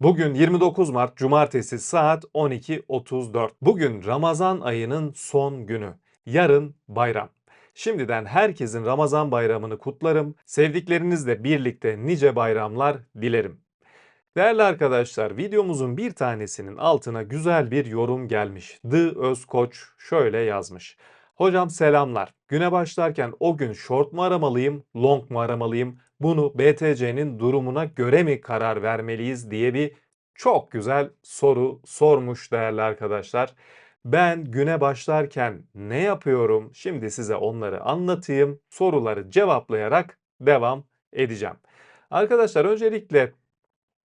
Bugün 29 Mart Cumartesi saat 12.34. Bugün Ramazan ayının son günü. Yarın bayram. Şimdiden herkesin Ramazan bayramını kutlarım. Sevdiklerinizle birlikte nice bayramlar dilerim. Değerli arkadaşlar, videomuzun bir tanesinin altına güzel bir yorum gelmiş. The Özkoç şöyle yazmış. Hocam selamlar. Güne başlarken o gün short mu aramalıyım, long mu aramalıyım? Bunu BTC'nin durumuna göre mi karar vermeliyiz diye bir çok güzel soru sormuş değerli arkadaşlar. Ben güne başlarken ne yapıyorum? Şimdi size onları anlatayım. Soruları cevaplayarak devam edeceğim. Arkadaşlar öncelikle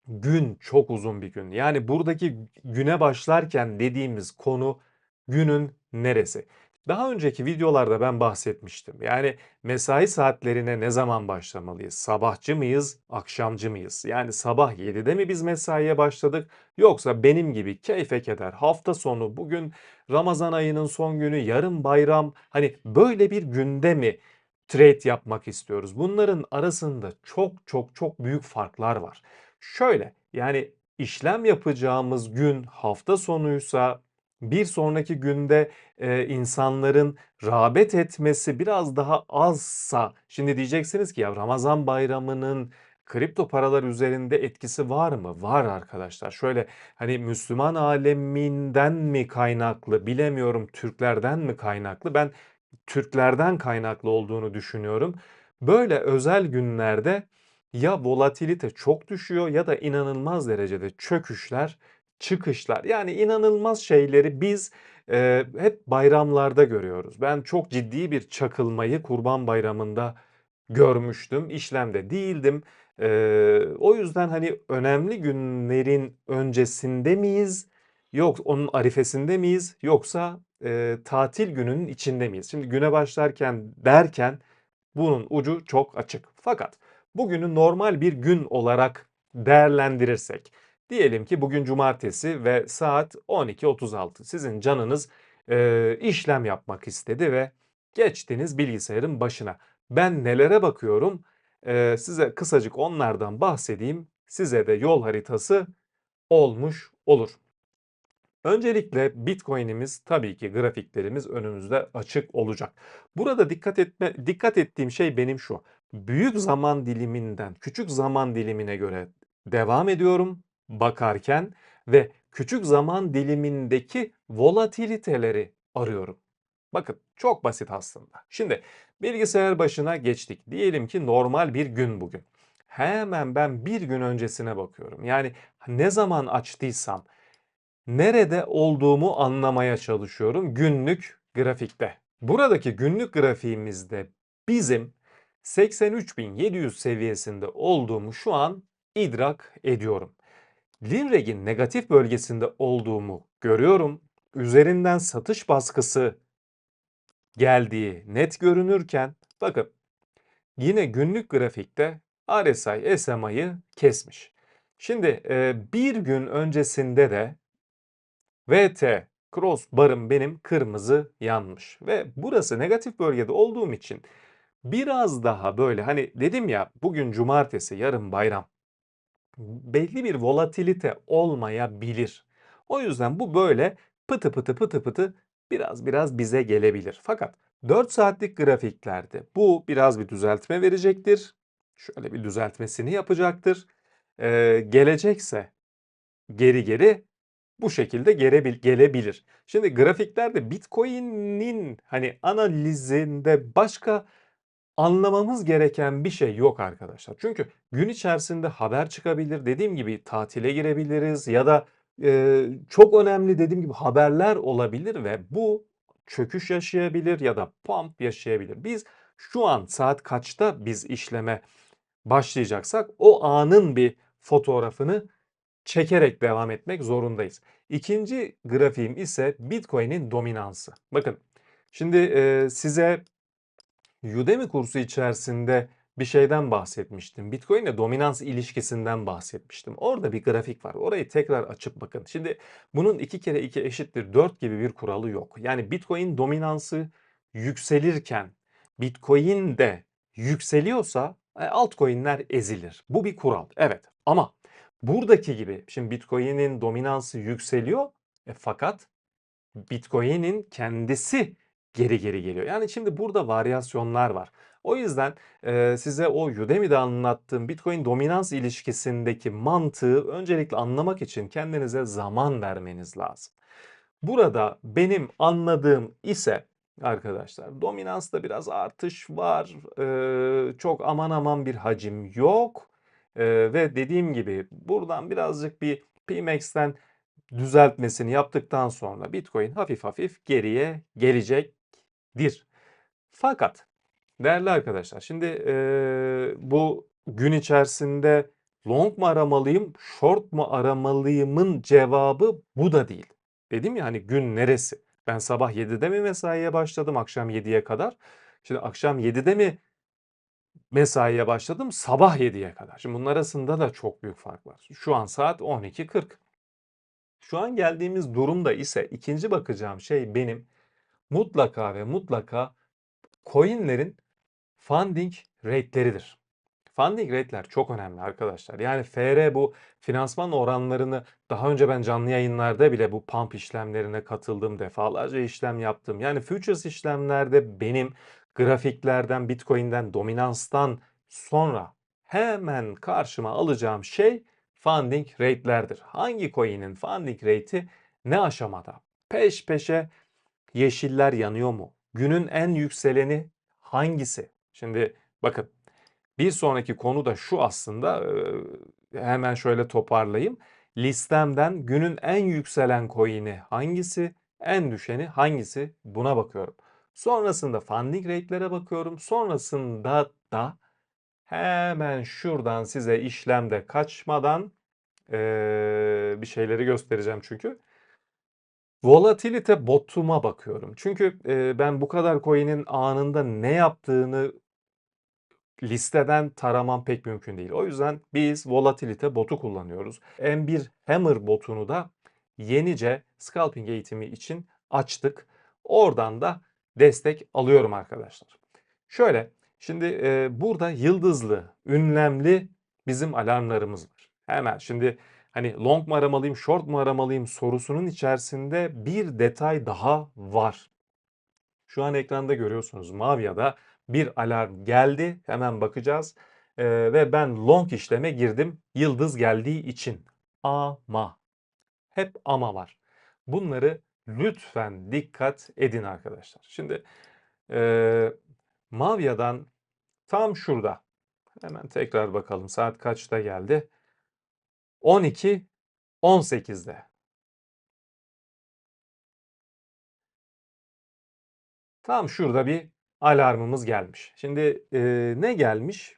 gün çok uzun bir gün. Yani buradaki güne başlarken dediğimiz konu günün neresi? Daha önceki videolarda ben bahsetmiştim. Yani mesai saatlerine ne zaman başlamalıyız? Sabahçı mıyız, akşamcı mıyız? Yani sabah 7'de mi biz mesaiye başladık yoksa benim gibi keyfe keder hafta sonu bugün Ramazan ayının son günü, yarın bayram hani böyle bir günde mi trade yapmak istiyoruz? Bunların arasında çok çok çok büyük farklar var. Şöyle yani işlem yapacağımız gün hafta sonuysa bir sonraki günde e, insanların rağbet etmesi biraz daha azsa şimdi diyeceksiniz ki ya Ramazan bayramının kripto paralar üzerinde etkisi var mı? Var arkadaşlar. Şöyle hani Müslüman aleminden mi kaynaklı bilemiyorum Türklerden mi kaynaklı? Ben Türklerden kaynaklı olduğunu düşünüyorum. Böyle özel günlerde ya volatilite çok düşüyor ya da inanılmaz derecede çöküşler, çıkışlar. Yani inanılmaz şeyleri biz e, hep bayramlarda görüyoruz. Ben çok ciddi bir çakılmayı Kurban Bayramı'nda görmüştüm. İşlemde değildim. E, o yüzden hani önemli günlerin öncesinde miyiz? Yok onun arifesinde miyiz? Yoksa e, tatil gününün içinde miyiz? Şimdi güne başlarken derken bunun ucu çok açık. Fakat bugünü normal bir gün olarak değerlendirirsek diyelim ki bugün cumartesi ve saat 12.36 sizin canınız e, işlem yapmak istedi ve geçtiniz bilgisayarın başına. Ben nelere bakıyorum? E, size kısacık onlardan bahsedeyim. Size de yol haritası olmuş olur. Öncelikle Bitcoin'imiz tabii ki grafiklerimiz önümüzde açık olacak. Burada dikkat etme dikkat ettiğim şey benim şu. Büyük zaman diliminden küçük zaman dilimine göre devam ediyorum bakarken ve küçük zaman dilimindeki volatiliteleri arıyorum. Bakın çok basit aslında. Şimdi bilgisayar başına geçtik. Diyelim ki normal bir gün bugün. Hemen ben bir gün öncesine bakıyorum. Yani ne zaman açtıysam nerede olduğumu anlamaya çalışıyorum günlük grafikte. Buradaki günlük grafiğimizde bizim 83.700 seviyesinde olduğumu şu an idrak ediyorum. Linreg'in negatif bölgesinde olduğumu görüyorum. Üzerinden satış baskısı geldiği net görünürken bakın yine günlük grafikte RSI SMA'yı kesmiş. Şimdi bir gün öncesinde de VT cross barım benim kırmızı yanmış. Ve burası negatif bölgede olduğum için biraz daha böyle hani dedim ya bugün cumartesi yarın bayram. Belli bir volatilite olmayabilir. O yüzden bu böyle pıtı pıtı pıtı pıtı biraz biraz bize gelebilir. Fakat 4 saatlik grafiklerde bu biraz bir düzeltme verecektir. Şöyle bir düzeltmesini yapacaktır. Ee, gelecekse geri geri bu şekilde gelebilir. Şimdi grafiklerde Bitcoin'in hani analizinde başka anlamamız gereken bir şey yok arkadaşlar. Çünkü gün içerisinde haber çıkabilir. Dediğim gibi tatile girebiliriz ya da e, çok önemli dediğim gibi haberler olabilir ve bu çöküş yaşayabilir ya da pump yaşayabilir. Biz şu an saat kaçta biz işleme başlayacaksak o anın bir fotoğrafını çekerek devam etmek zorundayız. İkinci grafiğim ise Bitcoin'in dominansı. Bakın şimdi e, size Udemy kursu içerisinde bir şeyden bahsetmiştim. Bitcoin ile dominans ilişkisinden bahsetmiştim. Orada bir grafik var. Orayı tekrar açıp bakın. Şimdi bunun 2 kere 2 eşittir 4 gibi bir kuralı yok. Yani Bitcoin dominansı yükselirken Bitcoin de yükseliyorsa altcoin'ler ezilir. Bu bir kural. Evet ama Buradaki gibi şimdi Bitcoin'in dominansı yükseliyor e, fakat Bitcoin'in kendisi geri geri geliyor. Yani şimdi burada varyasyonlar var. O yüzden e, size o Udemy'de anlattığım Bitcoin dominans ilişkisindeki mantığı öncelikle anlamak için kendinize zaman vermeniz lazım. Burada benim anladığım ise arkadaşlar dominansta biraz artış var. Ee, çok aman aman bir hacim yok. Ee, ve dediğim gibi buradan birazcık bir PMAX'ten düzeltmesini yaptıktan sonra Bitcoin hafif hafif geriye gelecektir. Fakat değerli arkadaşlar şimdi ee, bu gün içerisinde long mu aramalıyım, short mu aramalıyımın cevabı bu da değil. Dedim ya hani gün neresi? Ben sabah 7'de mi mesaiye başladım akşam 7'ye kadar? Şimdi akşam 7'de mi mesaiye başladım sabah 7'ye kadar? Şimdi bunun arasında da çok büyük fark var. Şu an saat 12.40. Şu an geldiğimiz durumda ise ikinci bakacağım şey benim mutlaka ve mutlaka coinlerin funding rate'leridir. Funding rate'ler çok önemli arkadaşlar. Yani FR bu finansman oranlarını daha önce ben canlı yayınlarda bile bu pump işlemlerine katıldım. Defalarca işlem yaptım. Yani futures işlemlerde benim grafiklerden, Bitcoin'den, dominanstan sonra hemen karşıma alacağım şey funding rate'lerdir. Hangi coin'in funding rate'i ne aşamada? Peş peşe yeşiller yanıyor mu? Günün en yükseleni hangisi? Şimdi bakın bir sonraki konu da şu aslında hemen şöyle toparlayayım. Listemden günün en yükselen coin'i hangisi, en düşeni hangisi buna bakıyorum. Sonrasında funding rate'lere bakıyorum. Sonrasında da hemen şuradan size işlemde kaçmadan bir şeyleri göstereceğim çünkü. Volatilite botuma bakıyorum. Çünkü ben bu kadar coin'in anında ne yaptığını listeden taramam pek mümkün değil. O yüzden biz volatilite botu kullanıyoruz. M1 Hammer botunu da yenice scalping eğitimi için açtık. Oradan da destek alıyorum arkadaşlar. Şöyle şimdi e, burada yıldızlı, ünlemli bizim alarmlarımız var. Hemen şimdi hani long mu aramalıyım, short mu aramalıyım sorusunun içerisinde bir detay daha var. Şu an ekranda görüyorsunuz Mavia'da bir alarm geldi. Hemen bakacağız. Ee, ve ben long işleme girdim. Yıldız geldiği için. Ama. Hep ama var. Bunları lütfen dikkat edin arkadaşlar. Şimdi e, Mavia'dan tam şurada. Hemen tekrar bakalım saat kaçta geldi. 12 18'de. Tam şurada bir alarmımız gelmiş. Şimdi e, ne gelmiş?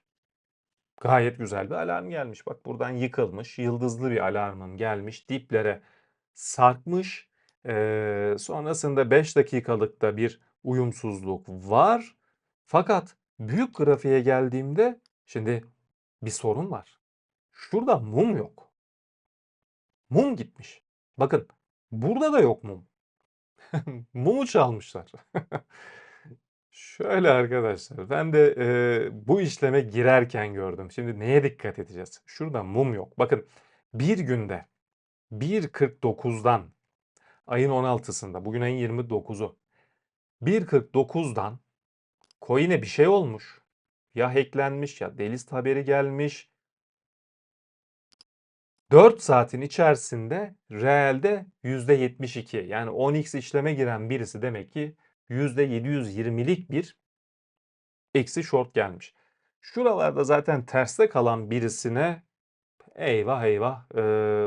Gayet güzel bir alarm gelmiş. Bak buradan yıkılmış, yıldızlı bir alarmın gelmiş. Diplere sarkmış. E, sonrasında 5 dakikalıkta bir uyumsuzluk var. Fakat büyük grafiğe geldiğimde şimdi bir sorun var. Şurada mum yok. Mum gitmiş. Bakın burada da yok mum. Mumu çalmışlar. Şöyle arkadaşlar, ben de e, bu işleme girerken gördüm. Şimdi neye dikkat edeceğiz? Şurada mum yok. Bakın bir günde 1.49'dan ayın 16'sında, bugün ayın 29'u 1.49'dan coin'e bir şey olmuş. Ya hacklenmiş ya delist haberi gelmiş. 4 saatin içerisinde realde %72 yani 10x işleme giren birisi demek ki %720'lik bir eksi short gelmiş. Şuralarda zaten terste kalan birisine eyvah eyvah e,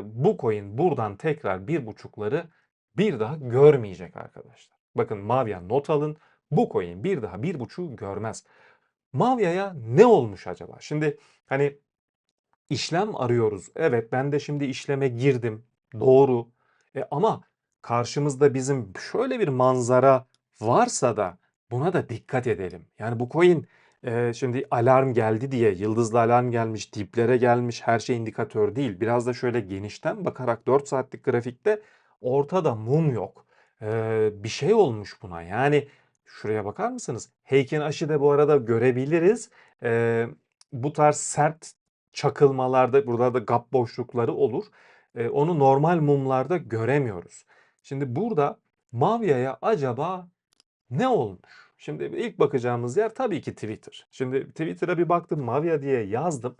bu coin buradan tekrar bir buçukları bir daha görmeyecek arkadaşlar. Bakın Mavia not alın. Bu coin bir daha bir buçuğu görmez. Mavia'ya ne olmuş acaba? Şimdi hani işlem arıyoruz. Evet ben de şimdi işleme girdim. Doğru. E, ama karşımızda bizim şöyle bir manzara varsa da buna da dikkat edelim. Yani bu coin e, şimdi alarm geldi diye yıldızlı alarm gelmiş, diplere gelmiş her şey indikatör değil. Biraz da şöyle genişten bakarak 4 saatlik grafikte ortada mum yok. E, bir şey olmuş buna. Yani şuraya bakar mısınız? Heikin aşı da bu arada görebiliriz. E, bu tarz sert çakılmalarda, buralarda gap boşlukları olur. Eee, onu normal mumlarda göremiyoruz. Şimdi burada Mavia'ya acaba ne olmuş? Şimdi ilk bakacağımız yer tabii ki Twitter. Şimdi Twitter'a bir baktım Mavia diye yazdım.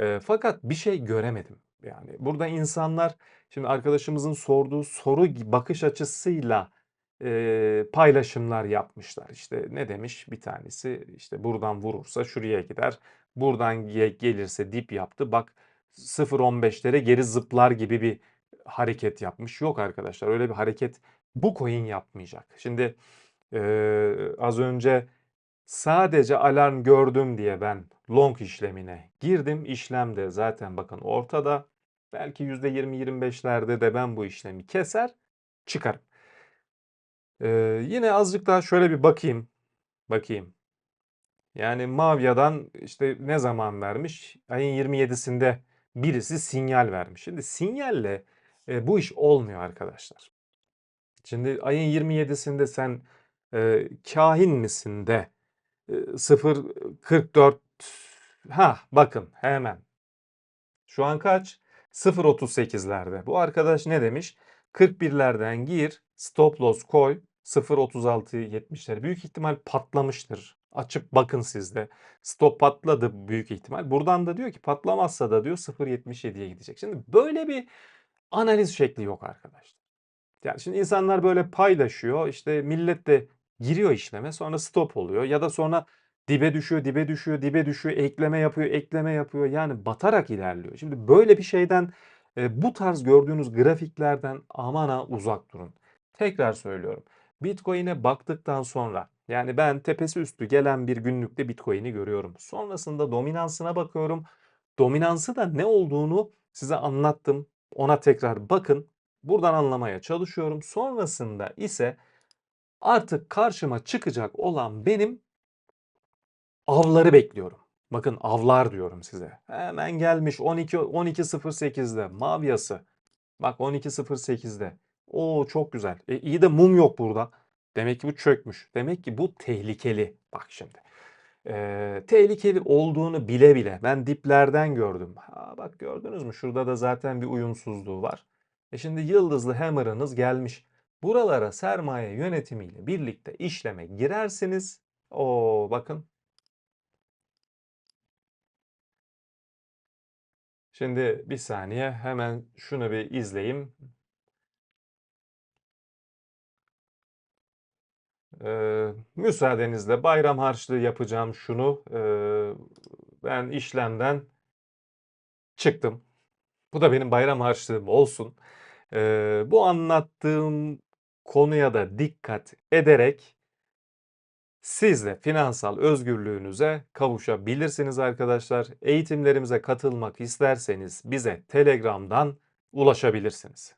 Eee, fakat bir şey göremedim. Yani burada insanlar şimdi arkadaşımızın sorduğu soru bakış açısıyla, eee, paylaşımlar yapmışlar. İşte ne demiş bir tanesi? İşte buradan vurursa şuraya gider. Buradan ge gelirse dip yaptı. Bak 0.15'lere geri zıplar gibi bir hareket yapmış. Yok arkadaşlar öyle bir hareket bu coin yapmayacak. Şimdi, eee, az önce sadece alarm gördüm diye ben long işlemine girdim. İşlem de zaten bakın ortada. Belki %20-25'lerde de ben bu işlemi keser, çıkarım. Eee, yine azıcık daha şöyle bir bakayım, bakayım. Yani Mavia'dan işte ne zaman vermiş? Ayın 27'sinde birisi sinyal vermiş. Şimdi sinyalle, eee, bu iş olmuyor arkadaşlar. Şimdi ayın 27'sinde sen, eee, kâhin misin de, eee, 0.44 Hah, bakın hemen. Şu an kaç? 0.38'lerde. Bu arkadaş ne demiş? 41'lerden gir, stop loss koy, 0.36-70'lere. Büyük ihtimal patlamıştır. Açıp bakın siz de. Stop patladı büyük ihtimal. Buradan da diyor ki patlamazsa da diyor 0.77'ye gidecek. Şimdi böyle bir analiz şekli yok arkadaşlar. Yani şimdi insanlar böyle paylaşıyor. İşte millet de giriyor işleme sonra stop oluyor ya da sonra dibe düşüyor, dibe düşüyor, dibe düşüyor, ekleme yapıyor, ekleme yapıyor. Yani batarak ilerliyor. Şimdi böyle bir şeyden, eee, bu tarz gördüğünüz grafiklerden aman ha uzak durun. Tekrar söylüyorum. Bitcoin'e baktıktan sonra yani ben tepesi üstü gelen bir günlükte Bitcoin'i görüyorum. Sonrasında dominansına bakıyorum. Dominansı da ne olduğunu size anlattım. Ona tekrar bakın. Buradan anlamaya çalışıyorum. Sonrasında ise artık karşıma çıkacak olan benim avları bekliyorum. Bakın avlar diyorum size. Hemen gelmiş 12 12.08'de Mavia'sı. Bak 12.08'de. O çok güzel. E, iyi de mum yok burada. Demek ki bu çökmüş. Demek ki bu tehlikeli. Bak şimdi. Eee, tehlikeli olduğunu bile bile ben diplerden gördüm. Ha, bak gördünüz mü? Şurada da zaten bir uyumsuzluğu var. E şimdi yıldızlı hammer'ınız gelmiş. Buralara sermaye yönetimiyle birlikte işleme girersiniz. O bakın. Şimdi bir saniye hemen şunu bir izleyeyim. Eee, müsaadenizle bayram harçlığı yapacağım şunu. Eee, ben işlemden çıktım. Bu da benim bayram harçlığım olsun. Eee, bu anlattığım konuya da dikkat ederek siz de finansal özgürlüğünüze kavuşabilirsiniz arkadaşlar. Eğitimlerimize katılmak isterseniz bize Telegram'dan ulaşabilirsiniz.